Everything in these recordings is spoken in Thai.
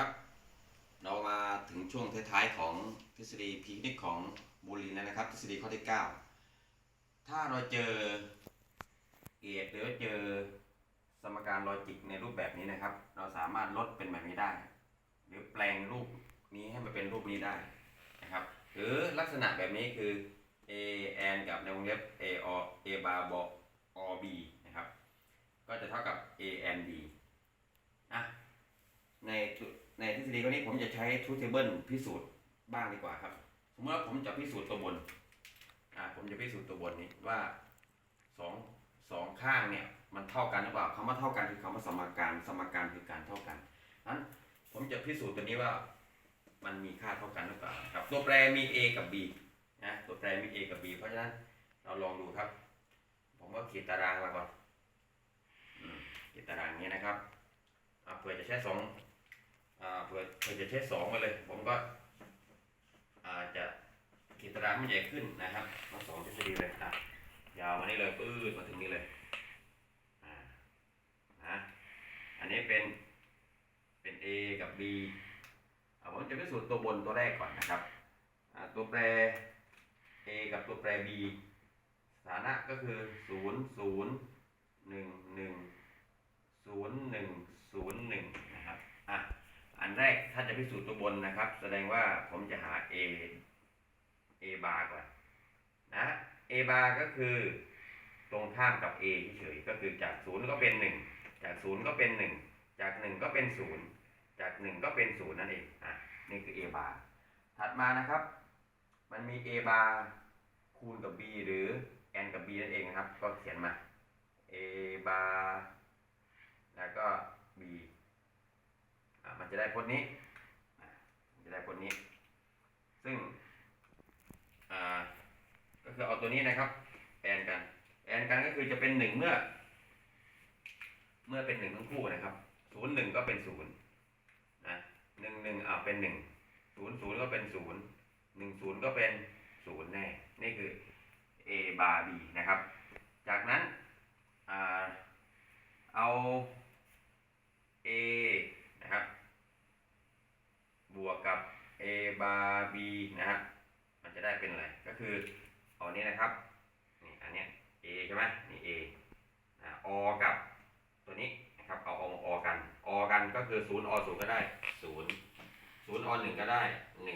ครับ เรามาถึงช่วงท้ายๆของทฤษฎีพีคนิคของบูลินแล้วนะครับ ทฤษฎีข้อที่ 9 ถ้าเราเจอเกตหรือเจอสมการลอจิกในรูปแบบนี้นะครับ เราสามารถลดเป็นแบบนี้ได้ หรือแปลงรูปนี้ให้มันเป็นรูปนี้ได้นะครับ หรือลักษณะแบบนี้คือ a n กับในวงเล็บ a o a bar บ o b นะครับ ก็จะเท่ากับ a n b อะในทุ ในทฤษฎีข้อนี้ผมจะใช้ truth table พิสูจน์บ้างดีกว่าครับ สมมติว่าผมจะพิสูจน์ตัวบน อ่า ผมจะพิสูจน์ตัวบนนี้ว่าสองสองข้างเนี่ยมันเท่ากันหรือเปล่าคำว่าเท่ากันคือคำว่าสมการ สมการคือการเท่ากันนั้นผมจะพิสูจน์ตัวนี้ว่ามันมีค่าเท่ากันหรือเปล่าครับ ตัวแปรมี a กับ b นะ ตัวแปรมี a กับ b เพราะฉะนั้นเราลองดูครับ ผมก็เขียนตารางมาก่อนเขียนตารางนี้นะครับอ่าเผื่อจะใช้สอง เผื่อเผื่อจะเทสสองไปเลย ผมก็อาจะกีตารางมันใหญ่ขึ้นนะครับมาสองทฤษฎีเลยครับยาวมานี่เลยปื้ดมาถึงนี่เลยนะอันนี้เป็นเป็น A กับ B ผมจะพิสูจน์ตัวบนตัวแรกก่อนนะครับ ตัวแปร A กับตัวแปร B สถานะก็คือ 0 0 1 1 0 1 พิสูจน์ตัวบนนะครับ แสดงว่าผมจะหา a a bar ก่อนนะ a bar ก็คือตรงข้ามกับ a เฉยก็คือจากศูนย์ก็เป็นหนึ่งจากศูนย์ก็เป็นหนึ่งจากหนึ่งก็เป็นศูนย์จากหนึ่งก็เป็นศูนย์นั่นเองอะนี่คือ a bar ถัดมานะครับ มันมี a bar คูณกับ b หรือ n กับ b นั่นเองนะครับ ก็เขียนมา a bar แล้วก็ b อะมันจะได้พจน์นี้อะมันจะได้พจน์นี้ ซึ่งอ่าก็คือเอา ตัวนี้นะครับ แอนกัน แอนกันก็คือจะเป็นหนึ่งเมื่อ เมื่อเป็นหนึ่งทั้งคู่นะครับศูนย์หนึ่งก็เป็นศูนย์นะหนึ่งหนึ่งอ่าเป็นหนึ่งศูนย์ศูนย์ก็เป็นศูนย์หนึ่งศูนย์ก็เป็นศูนย์แน่ นี่คือ a bar b นะครับ จากนั้นอ่าเอา a นะครับ บวกกับ a bar b นะฮะมันจะได้เป็นอะไร ก็คือ เอาอันนี้นะครับนี่อันเนี้ย a ใช่ไหมนี่ a อ่า o กับตัวนี้นะครับเอาเอา o กัน o กันก็คือ0 o 0ก็ได้0 0 o 1ก็ได้1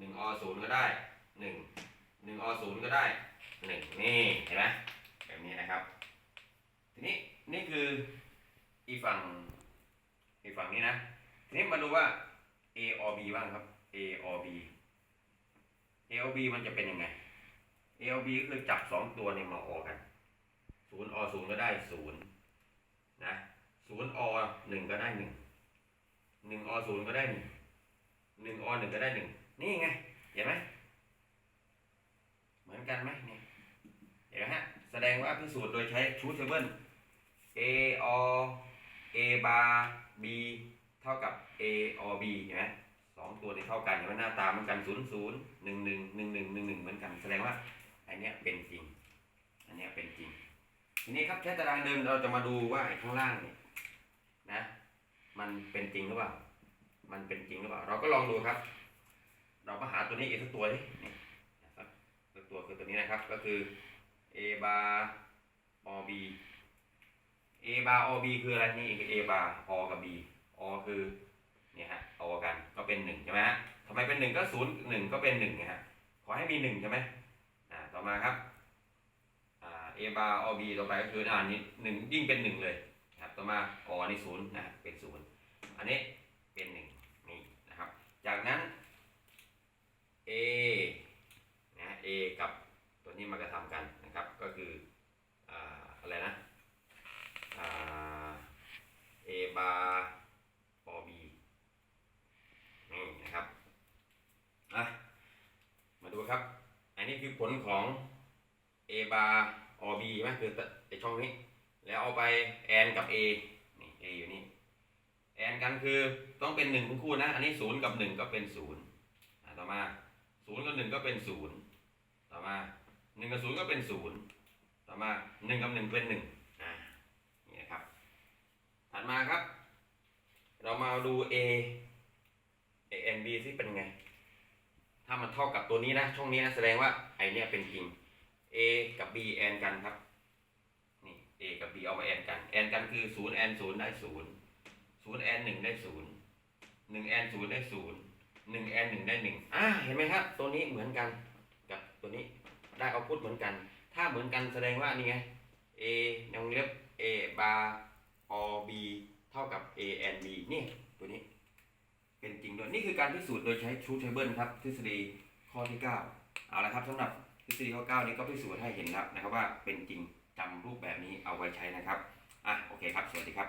1 o 0ก็ได้1 1 o 0ก็ได้1นี่เห็นไหมแบบนี้นะครับ ทีนี้นี่คืออีฝั่งอีฝั่งนี้นะ ทีนี้มาดูว่า A or B บ้างครับ A or B A or B มันจะเป็นยังไง A or B ก็คือจับสองตัวนี้มาออกกันศูนย์ or ศูนย์ก็ได้ศูนย์นะศูนย์ or หนึ่งก็ได้หนึ่งหนึ่ง or ศูนย์ก็ได้หนึ่งหนึ่ง or หนึ่งก็ได้หนึ่งนี่ไงเห็นไหมเหมือนกันไหมนี่เห็นไหมฮะแสดงว่าพิสูจน์โดยใช้ truth table A or A bar B เท่ากับ A or B เห็นไหมสองตัวนี้เท่ากันเห็นไหมหน้าตาเหมือนกันศูนย์ศูนย์หนึ่งหนึ่งหนึ่งหนึ่งหนึ่งหนึ่งเหมือนกันแสดงว่า อันเนี้ยเป็นจริง อันเนี้ยเป็นจริง ทีนี้ครับใช้ตารางเดิมเราจะมาดูว่าไอ้ข้างล่างเนี่ยนะ มันเป็นจริงหรือเปล่า มันเป็นจริงหรือเปล่า เราก็ลองดูครับ เราก็หาตัวนี้อีกสักตัวนี่นี่สักตัวคือตัวนี้นะครับ ก็คือ A bar or B A bar or B คืออะไรนี่คือ A bar o กับ B o คือเนี่ยฮะ o กันก็เป็นหนึ่งใช่ไหมฮะทำไมเป็นหนึ่งก็ศูนย์หนึ่งก็เป็นหนึ่งนะฮะขอให้มีหนึ่งใช่ไหม อมาครับเอบา A bar or B ต่อไปก็คืออ่านี้หนึ่งยิ่งเป็นหนึ่งเลยครับต่อมา o นี่ศูนย์นะเป็นศูนย์อันนี้เป็นหนึ่งนี่นะครับ จากนั้น A นะ A กับตัวนี้มากระทำกันนะครับ ก็คืออ่าอะไรนะอ่า A bar or B นี่นะครับอะมาดูครับ อันนี้คือผลของ A bar or B ใช่ไหมคือไอช่องนี้ แล้วเอาไปแอนกับ A นี่ A อยู่นี่ แอนกันคือต้องเป็นหนึ่งคู่นะ อันนี้ศูนย์กับหนึ่งก็เป็นศูนย์อะต่อมาศูนย์กับหนึ่งก็เป็นศูนย์ต่อมาหนึ่งกับศูนย์ก็เป็นศูนย์ต่อมาหนึ่งกับหนึ่งเป็นหนึ่งอ่านี่นะครับ ถัดมาครับ เรามาดู A A N B ซิเป็นไง ถ้ามันเท่ากับตัวนี้นะ ช่องนี้นะแสดงว่าไอเนี้ยเป็นจริง A กับ B แอนกันครับ นี่ A กับ B เอามาแอนกัน แอนกันคือ0แอน0ได้0 0แอน1ได้0 1แอน0ได้0 1แอน1ได้1อ่าเห็นไหมครับ ตัวนี้เหมือนกันกับตัวนี้ได้เอาพุทเหมือนกัน ถ้าเหมือนกันแสดงว่านี่ไง A ในวงเล็บ A bar or B เท่ากับ A and B นี่ตัวนี้ เป็นจริงด้วย นี่คือการพิสูจน์โดยใช้ชูเทเบิลครับ ทฤษฎีข้อที่ 9 เอาละครับสำหรับ ทฤษฎีข้อ9นี้ก็พิสูจน์ให้เห็นแล้วนะครับว่าเป็นจริงจำรูปแบบนี้เอาไว้ใช้นะครับอะโอเคครับ สวัสดีครับ